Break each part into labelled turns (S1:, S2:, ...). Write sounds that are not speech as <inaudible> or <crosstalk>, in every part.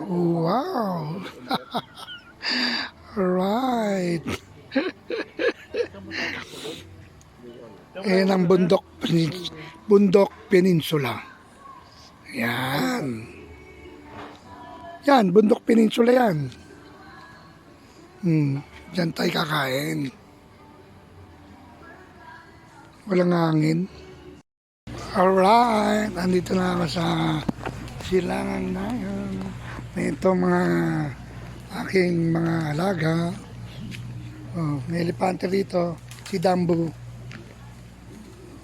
S1: Wow! <laughs> Alright. <laughs> Ayan ang bundok, bundok peninsula. Yan. Yan, bundok peninsula yan. Hmm, dyan tayo kakain. Walang hangin. Alright, andito na ako sa silangan na yun. Ito mga aking mga alaga. Oh, may elepante rito, si Dambo.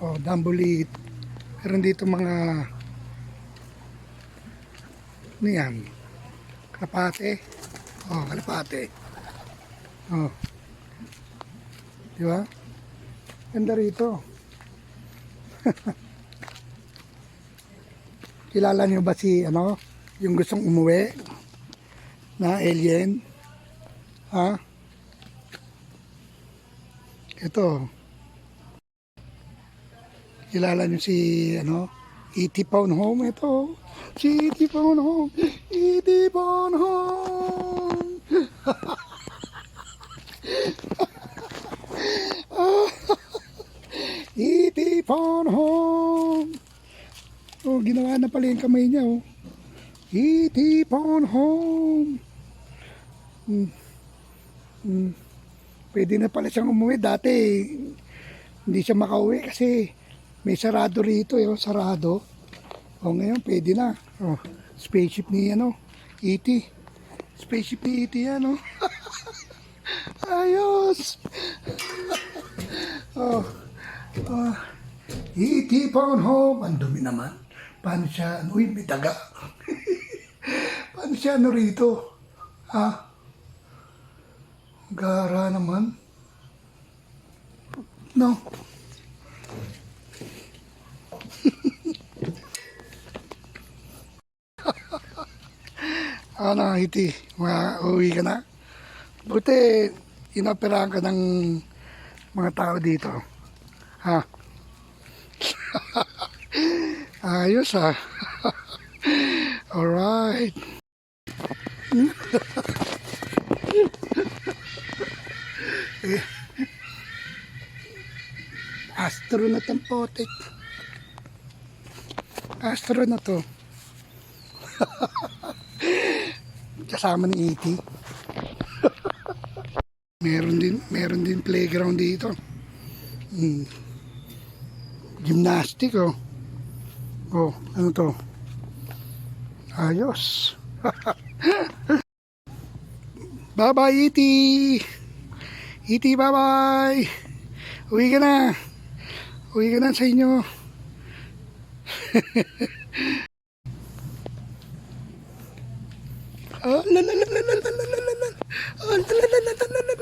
S1: Oh, Dambo liit. Meron dito mga ano yan? Kalapate. Oh, kalapate. Oh. Di ba? Ganda rito. <laughs> Kilala niyo ba si ano, yung gustong umuwi na alien? Ha? Ito. Kilala niyo si ano, E.T. Phone Home ito. Si E.T. Phone Home. E.T. Phone Home. <laughs> E.T. Phone Home. Oh, ginawa na pala yung kamay niya, oh. E.T. Phone Home. Hmm. Hmm. Pwede na pala siyang umuwi. Dati, hindi siya makauwi kasi may sarado rito, eh, oh, sarado. O ngayon, pwede na. Oh, spaceship ni, ano, E.T. Spaceship ni E.T. yan, oh. <laughs> Ayos! <laughs> oh, oh. E.T. Home. Ang dumi naman. Paano siya, ano, uy, may daga. <laughs> Paano siya, ano rito? Ha? Gara naman. No. <laughs> ano, iti, uwi ka na. Buti, inoperahan ka ng mga tao dito. Ha? <laughs> Ayos <laughs> ha. Alright. <laughs> Astronaut ang potek. Astronaut to. <laughs> Kasama ni E.T. meron din, meron din playground dito. Hmm. Gymnastic oh. Oh, ano to? Ayos. bye-bye, E.T. E.T. bye-bye. Uwi ka na. Uwi ka na sa inyo. Ah, la la la la la la la la la la. Ah, la la la la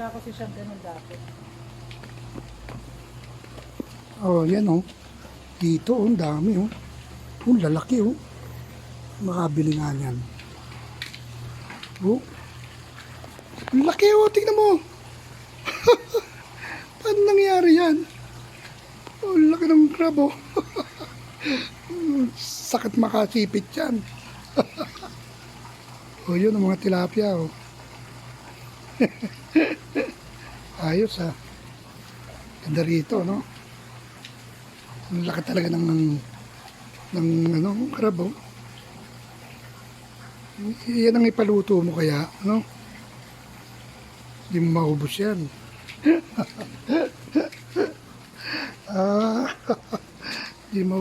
S2: wala kasi siyang ganun dati.
S1: Oh, yan oh. Dito, oh, dami oh. Oh, lalaki oh. Makabili nga yan. Oh. Laki oh, tingnan mo. <laughs> Paano nangyari yan? Oh, laki ng crab oh. <laughs> Sakit makasipit yan. <laughs> oh, yun ang mga tilapia oh. <laughs> Ayos ah. Ganda rito, no? Ang laki talaga ng ng ano, crab, oh. Yan ang ipaluto mo kaya, no? Hindi mo maubos yan. <laughs> ah, <laughs> hindi mo